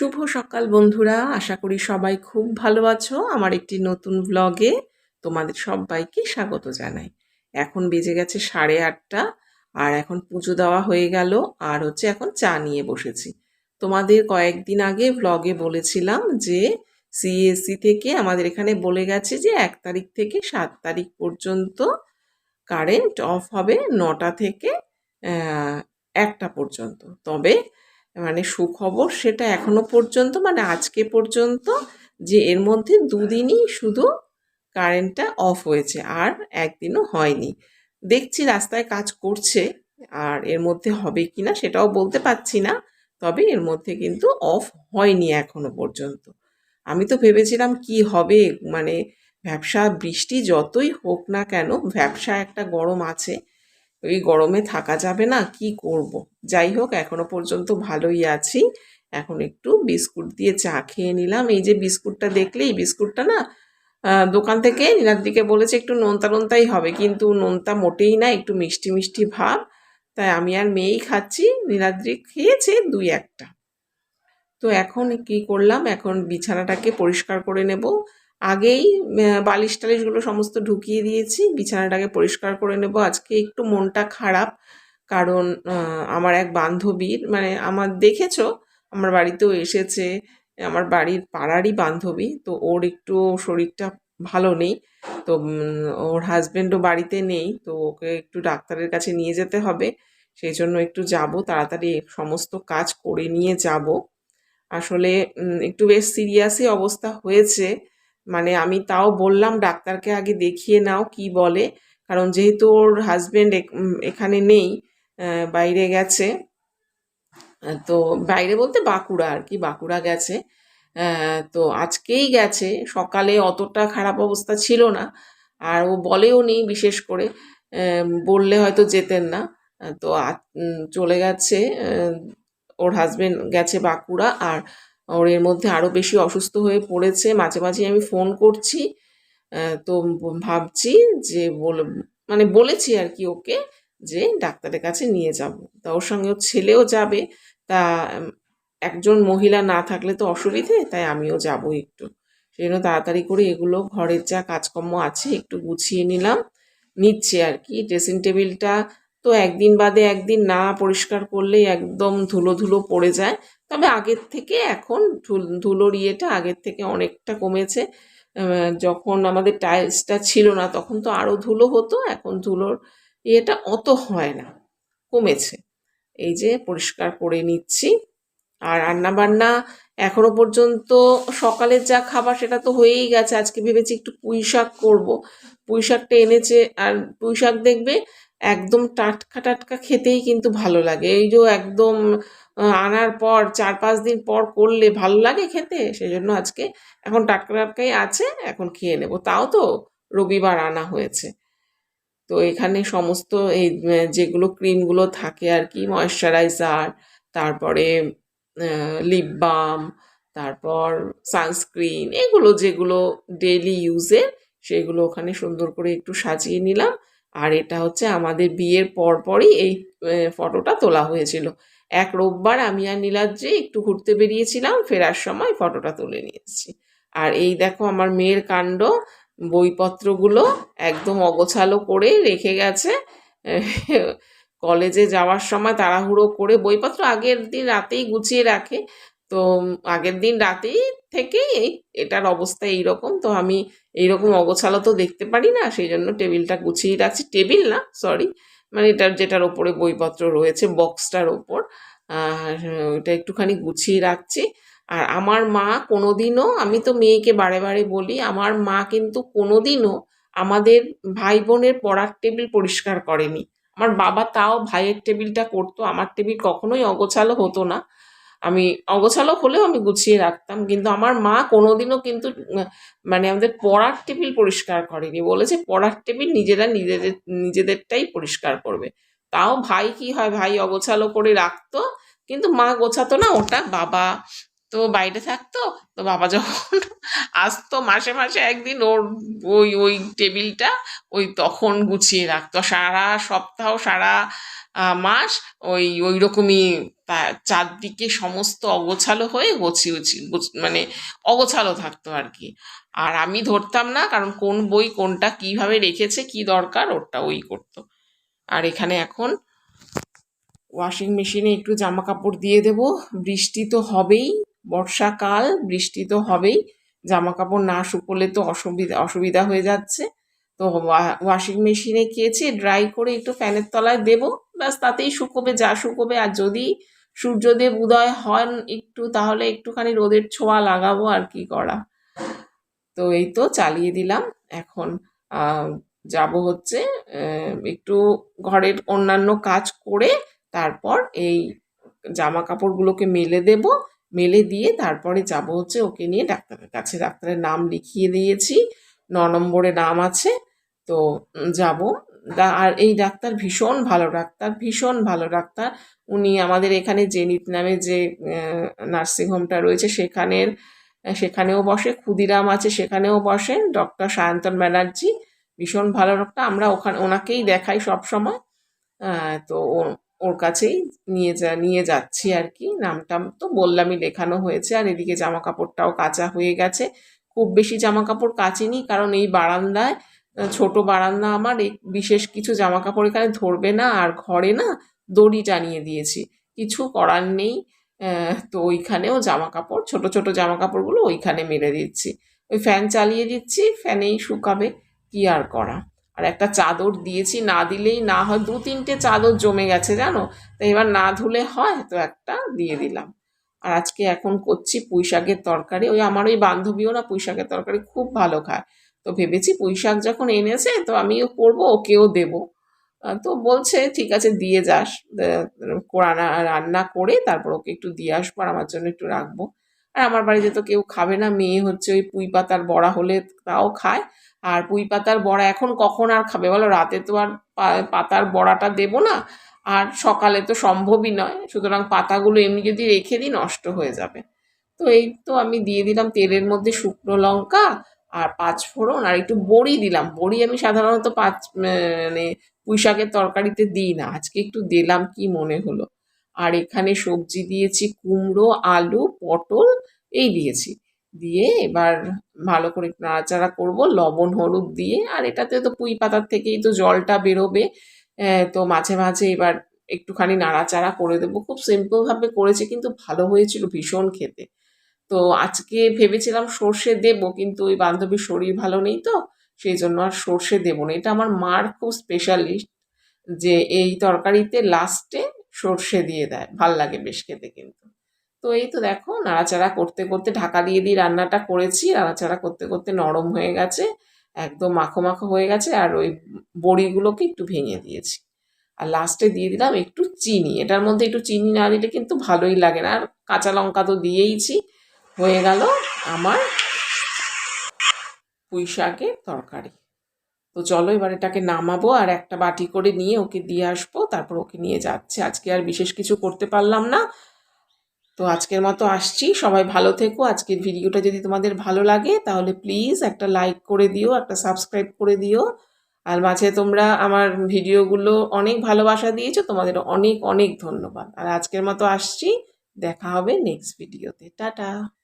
শুভ সকাল বন্ধুরা। আশা করি সবাই খুব ভালো আছো। আমার একটি নতুন ব্লগে তোমাদের সবাইকে স্বাগত জানাই। এখন বেজে গেছে সাড়ে আটটা আর এখন পুজো দেওয়া হয়ে গেল আর হচ্ছে এখন চা নিয়ে বসেছি। তোমাদের কয়েকদিন আগে ব্লগে বলেছিলাম যে সিএসসি থেকে আমাদের এখানে বলে গেছে যে এক তারিখ থেকে সাত তারিখ পর্যন্ত কারেন্ট অফ হবে নটা থেকে একটা পর্যন্ত। তবে মানে সুখবর সেটা এখনও পর্যন্ত মানে আজকে পর্যন্ত যে এর মধ্যে দুদিনই শুধু কারেন্টটা অফ হয়েছে আর একদিনও হয়নি। দেখছি রাস্তায় কাজ করছে, আর এর মধ্যে হবে কি না সেটাও বলতে পারছি না, তবে এর মধ্যে কিন্তু অফ হয়নি এখনও পর্যন্ত। আমি তো ভেবেছিলাম কি হবে মানে ব্যবসা বৃষ্টি যতই হোক না কেন, ব্যবসা একটা গরম আছে ওই গরমে থাকা যাবে না, কি করব। যাই হোক, এখনও পর্যন্ত ভালোই আছি। এখন একটু বিস্কুট দিয়ে চা খেয়ে নিলাম। এই যে বিস্কুটটা দেখলে এই বিস্কুটটা না দোকান থেকে নীলাদ্রিকে বলেছে একটু নোনতা নোনতাই হবে, কিন্তু নোনতা মোটেই না, একটু মিষ্টি মিষ্টি ভাব। তাই আমি আর মেয়েই খাচ্ছি, নীলাদ্রি খেয়েছে দুই একটা। তো এখন কি করলাম? এখন বিছানাটাকে পরিষ্কার করে নেব। আগেই বালিশ টালিশগুলো সমস্ত ঢুকিয়ে দিয়েছি, বিছানাটাকে পরিষ্কার করে নেব। আজকে একটু মনটা খারাপ, কারণ আমার এক বান্ধবীর মানে আমার দেখেছ, আমার বাড়িতেও এসেছে, আমার বাড়ির পাড়ারই বান্ধবী, তো ওর একটু শরীরটা ভালো নেই, তো ওর হাজব্যান্ডও বাড়িতে নেই, তো ওকে একটু ডাক্তারের কাছে নিয়ে যেতে হবে, সেই জন্য একটু যাব, তাড়াতাড়ি সমস্ত কাজ করে নিয়ে যাব। আসলে একটু বেশ সিরিয়াসই অবস্থা হয়েছে মানে আমি তাও বললাম, ডাক্তারকে আগে দেখিয়ে নাও কি বলে। কারণ যেহেতু ওর হাজবেন্ড এখানে নেই বাইরে গেছে তো বাইরে বলতে বাঁকুড়া আর কি, বাঁকুড়া গেছে তো আজকেই গেছে। সকালে অতটা খারাপ অবস্থা ছিল না, আর ও বলেও নেই বিশেষ করে বললে হয়তো যেতেন না তো চলে গেছে ওর হাজবেন্ড গেছে বাঁকুড়া, আর ওর এর মধ্যে আরও বেশি অসুস্থ হয়ে পড়েছে। মাঝে মাঝে আমি ফোন করছি। তো ভাবছি যে বলে মানে বলেছি আর কি ওকে যে ডাক্তারের কাছে নিয়ে যাব। তা ওর সঙ্গে ওর ছেলেও যাবে। তা একজন মহিলা না থাকলে তো অসুবিধে, তাই আমিও যাব একটু। সেই জন্য তাড়াতাড়ি করে এগুলো ঘরের যা কাজকর্ম আছে একটু গুছিয়ে নিলাম। নিচ্ছে আর কি। ড্রেসিং টেবিলটা তো একদিন বাদে একদিন না পরিষ্কার করলেই একদম ধুলো ধুলো পড়ে যায়। তবে আগের থেকে এখন ধুল- ধুলোর ইয়েটা আগের থেকে অনেকটা কমেছে। যখন আমাদের টাইলসটা ছিল না, তখন তো আরও ধুলো হতো, এখন ধুলোর ইয়েটা অত হয় না, কমেছে। এই যে পরিষ্কার করে নিচ্ছি। আর রান্না বান্না এখনও পর্যন্ত সকালের যা খাবার সেটা তো হয়েই গেছে, আজকে ভেবেছি একটু পুঁই শাক করব। পুঁই শাকটা এনেছে, আর পুঁই শাক দেখবে একদম টাটকা টাটকা খেতেই কিন্তু ভালো লাগে। এই যে একদম আনার পর চার পাঁচ দিন পর করলে ভালো লাগে খেতে সেই জন্য আজকে এখন টাটকা টাটকাই আছে, এখন খেয়ে নেব। তাও তো রবিবার আনা হয়েছে। তো এখানে সমস্ত এই যেগুলো ক্রিমগুলো থাকে আর কি ময়শ্চারাইজার তারপরে লিপ বাম তারপর সানস্ক্রিন এগুলো যেগুলো ডেইলি ইউজের সেগুলো ওখানে সুন্দর করে একটু সাজিয়ে নিলাম। আর এটা হচ্ছে আমাদের বিয়ের পরপরই এই ফটোটা তোলা হয়েছিল। এক রোববার আমি আর নীলাদ্রি একটু ঘুরতে বেরিয়েছিলাম, ফেরার সময় ফটোটা তুলে নিয়ে এসেছি আর এই দেখো আমার মেয়ের কাণ্ড, বইপত্রগুলো একদম অগোছালো করে রেখে গেছে। কলেজে যাওয়ার সময় তাড়াহুড়ো করে বইপত্র আগের দিন রাতেই গুছিয়ে রাখে। তো আগের দিন রাতেই থেকেই এটার অবস্থা এইরকম। তো আমি এইরকম অগোছালো তো দেখতে পারি না, সেই জন্য টেবিলটা গুছিয়ে রাখছি। টেবিল না সরি মানে এটার যেটার ওপরে বইপত্র রয়েছে বক্সটার ওপর। আর ওটা একটুখানি গুছিয়ে রাখছি। আর আমার মা কোনোদিনও, আমি তো মেয়েকে বারে বারে বলি, আমার মা কিন্তু কোনোদিনও আমাদের ভাই বোনের পড়ার টেবিল পরিষ্কার করেনি। আমার বাবা তাও ভাইয়ের টেবিলটা করতো, আমার টেবিল কখনোই অগোছালো হতো না। আমি অগোছালো হলেও আমি গুছিয়ে রাখতাম, কিন্তু আমার মা কোনোদিনও কিন্তু মানে আমাদের পড়ার টেবিল পরিষ্কার করেনি। বলেছে পড়ার টেবিল নিজেরা নিজেদের, নিজেদেরটাই পরিষ্কার করবে। তাও ভাই কি হয়, ভাই অগোছালো করে রাখতো, কিন্তু মা গোছাতো না ওটা। বাবা তো বাইরে থাকতো, তো বাবা যখন আসতো মাসে মাসে একদিন ওর ওই ওই টেবিলটা, ওই তখন গুছিয়ে রাখতো। সারা সপ্তাহ, সারা মাস, ওই ওই রকমই চারদিকে সমস্ত অগোছালো হয়ে গোছিয়ে মানে অগোছালো থাকতো আর কি। আর আমি ধরতাম না, কারণ কোন বই কোনটা কীভাবে রেখেছে, কি দরকার ওটা ওই করতো। আর এখানে এখন ওয়াশিং মেশিনে একটু জামা কাপড় দিয়ে দেব। বৃষ্টি তো হবেই, বর্ষাকাল, বৃষ্টি তো হবেই। জামা কাপড় না শুকোলে তো অসুবিধা অসুবিধা হয়ে যাচ্ছে। তো ওয়াশিং মেশিনে কেচে ড্রাই করে একটু ফ্যানের তলায় দেবো। ব্যাস, তাতেই শুকোবে যা শুকোবে আর যদি সূর্যদেব উদয় হন একটু, তাহলে একটুখানি রোদের ছোঁয়া লাগাবো আর কি করা। তো এই তো চালিয়ে দিলাম। এখন যাব হচ্ছে একটু ঘরের অন্যান্য কাজ করে তারপর এই জামা কাপড়গুলোকে মেলে দেব। মেলে দিয়ে তারপরে যাব হচ্ছে, ওকে নিয়ে ডাক্তারের কাছে। ডাক্তারের নাম লিখিয়ে দিয়েছি। ন নম্বরে নাম আছে। তো যাব। আর এই ডাক্তার ভীষণ ভালো ডাক্তার, ভীষণ ভালো ডাক্তার। উনি আমাদের এখানে জেনিত নামে যে নার্সিংহোমটা রয়েছে, সেখানের সেখানেও বসে, ক্ষুদিরাম আছে, সেখানেও বসেন ডক্টর সায়ন্তন ব্যানার্জি, ভীষণ ভালো ডাক্তার আমরা ওখানে, ওনাকেই দেখাই সব সময়। তো ওর কাছেই নিয়ে যা, নিয়ে যাচ্ছি আর কি। নামটা তো বললামই, লেখানো হয়েছে। আর এদিকে জামা কাপড়টাও কাচা হয়ে গেছে। খুব বেশি জামা কাপড় কাচিনি, কারণ এই বারান্দায় ছোট বারান্দা আমার, এই বিশেষ কিছু জামা কাপড় এখানে ধরবে না আর ঘরে না দড়ি টানিয়ে দিয়েছি। কিছু করার নেই। তো ওইখানেও জামা কাপড় ছোট ছোট জামা কাপড়গুলো ওইখানে মেরে দিচ্ছি। ওই ফ্যান চালিয়ে দিচ্ছি, ফ্যানেই শুকাবে, কি আর করা? আর একটা চাদর দিয়েছি, না দিলেই না হয়, দু তিনটে চাদর জমে গেছে জানো? তো এবার না ধুলে হয়, তো একটা দিয়ে দিলাম। আর আজকে এখন করছি পুঁই শাকের তরকারি। ওই আমার ওই বান্ধবীও না পুঁই শাকের তরকারি খুব ভালো খায়। তো ভেবেছি পুঁই শাক যখন এনেছে তো আমিও করব, ওকেও দেবো। তো বলছে, ঠিক আছে, দিয়ে যাস। রান্না রান্না করে তারপর ওকে একটু দিয়ে আসব আর আমার জন্য একটু রাখব। আর আমার বাড়িতে তো কেউ খাবে না, মেয়ে হচ্ছে ওই পুঁই পাতার বড়া হলে তাও খায়। আর পুঁই পাতার বড়া এখন কখন আর খাবে বলো? রাতে তো আর পাতার বড়াটা দেবো না। আর সকালে তো সম্ভবই নয়। সুতরাং পাতাগুলো এমনি যদি রেখে দিই, নষ্ট হয়ে যাবে। তো এই তো আমি দিয়ে দিলাম তেলের মধ্যে শুকনো লঙ্কা আর পাঁচ ফোড়ন আর একটু বড়ি দিলাম। বড়ি আমি সাধারণত পাঁচ মানে পুঁই শাকের তরকারিতে দিই না। আজকে একটু দিলাম কি মনে হলো। আর এখানে সবজি দিয়েছি কুমড়ো, আলু, পটল, এই দিয়েছি। দিয়ে এবার ভালো করে নাড়াচাড়া করব, লবণ, হলুদ দিয়ে। আর এটাতে তো পুঁই পাতার থেকেই তো জলটা বেরোবে। তো মাঝে মাঝে এবার একটুখানি নাড়াচাড়া করে দেবো। খুব সিম্পলভাবে করেছে, কিন্তু ভালো হয়েছিল ভীষণ খেতে। তো আজকে ভেবেছিলাম সর্ষে দেবো, কিন্তু ওই বান্ধবীর শরীর ভালো নেই তো, সেই জন্য আর সর্ষে দেবো না। এটা আমার মার খুব স্পেশালিস্ট যে এই তরকারিতে লাস্টে সর্ষে দিয়ে দেয়, ভালো লাগে বেশ খেতে কিন্তু। তো এই তো দেখো, নাড়াচাড়া করতে করতে ঢাকা দিয়ে দিয়ে রান্নাটা করেছি, নাড়াচাড়া করতে করতে নরম হয়ে গেছে, একদম মাখো মাখো হয়ে গেছে, আর ওই বড়িগুলোকে একটু ভেঙে দিয়েছি। আর লাস্টে দিয়ে দিলাম একটু চিনি, এটার মধ্যে একটু চিনি না দিলে কিন্তু ভালোই লাগে না, আর কাঁচা লঙ্কা তো দিয়েইছি হয়ে গেল আমার পুঁই শাকের তরকারি। তো চলো এবার এটাকে নামাবো আর একটা বাটি করে নিয়ে ওকে দিয়ে আসব, তারপর ওকে নিয়ে যাচ্ছে। আজকে আর বিশেষ কিছু করতে পারলাম না। তো আজকের মতো আসছি। সবাই ভালো থেকো। আজকের ভিডিওটা যদি তোমাদের ভালো লাগে, তাহলে প্লিজ একটা লাইক করে দিও, একটা সাবস্ক্রাইব করে দিও। আর মাঝে তোমরা আমার ভিডিওগুলো অনেক ভালোবাসা দিয়েছ, তোমাদের অনেক অনেক ধন্যবাদ। আর আজকের মতো আসছি। দেখা হবে নেক্সট ভিডিওতে টাটা।